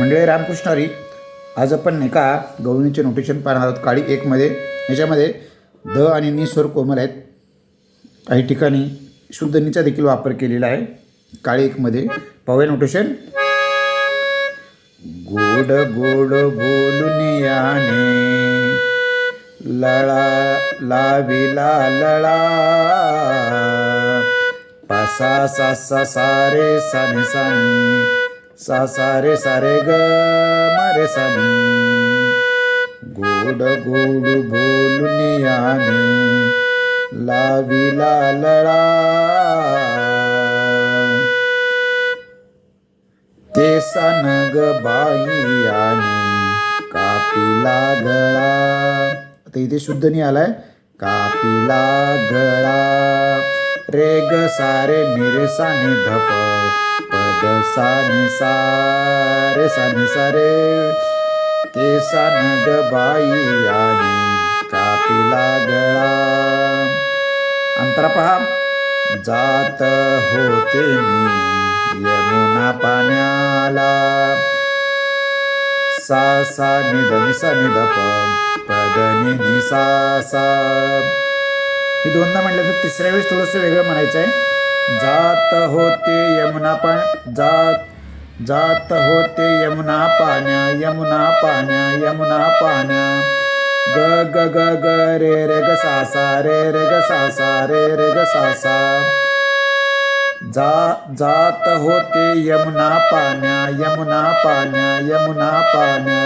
मंडळी रामकृष्णारी आज आपण नाही का गवळणीचे नोटेशन पाहणार आहोत. काळी एकमध्ये याच्यामध्ये ध आणि नि स्वर कोमल आहेत. काही ठिकाणी शुद्ध नीचा देखील वापर केलेला आहे. काळी एकमध्ये पाहूया नोटेशन गोड गोड बोलून लळा लाविला लळा. पासा सा सा सारे सा साने. सा सारे सारे ग मारे साने. गोड गोड बोलून याने लाविला लळा. केसन ग बाई आणि कापिला गळा. आता इथे शुद्ध नाही आलाय. कापिला गळा. रे ग सारे निरे साने धप पद सा सारे साने सारे केसन ग बाई आणि कापिला गळा अंतरा पहा जात होते मी यमुना पाण्याला. सा सा निध निसा निध प पद नि नि सा सा हे दोनदा म्हटलं तर तिसऱ्या वेळेस थोडंसं वेगळं म्हणायचं आहे जात होते यमुना पाण्या जात जात होते यमुना पाण्या यमुना पाण्या यमुना पाण्या ग ग ग ग, रे रे, ग, सा सा, रे रे, ग, सा सा, रे रे, ग, सा सा। जा, जात होते यमुना पाण्या यमुना पाण्या यमुना पाण्या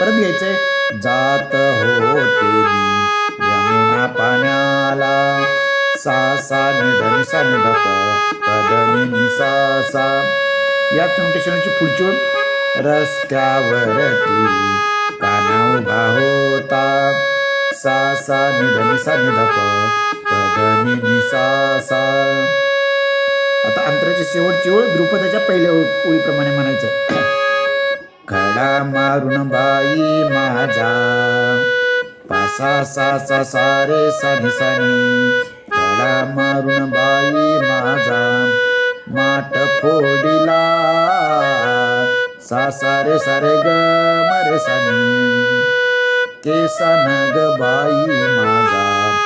परत घ्यायचंय जात होते नि सा निध सा सा याच पुढची ओळ. रस्त्यावरती काना उभा होता. सा सा निध सा निधप. प पद सा आता अंतराची शेवटची ओळ द्रुपदाच्या पहिल्या ओळीप्रमाणे म्हणायचं. खडा मारून बाई माझा. पासा सा सा सारे सानी सानी. खडा मारून बाई सारे सारे ग मरे साने। न ग बाई माझा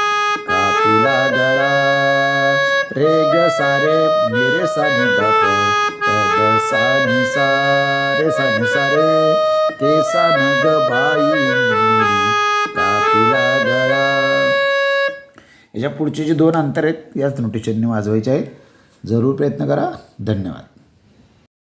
कापिला गळा। रे ग सारे मेरे साने गप पद सानी सारे सानी सारे। केसन ग बाई कापिला गळा। याच्या पुढचे जे दोन अंतर आहेत याच नोटेशनने वाजवायचे आहेत. जरूर प्रयत्न करा. धन्यवाद.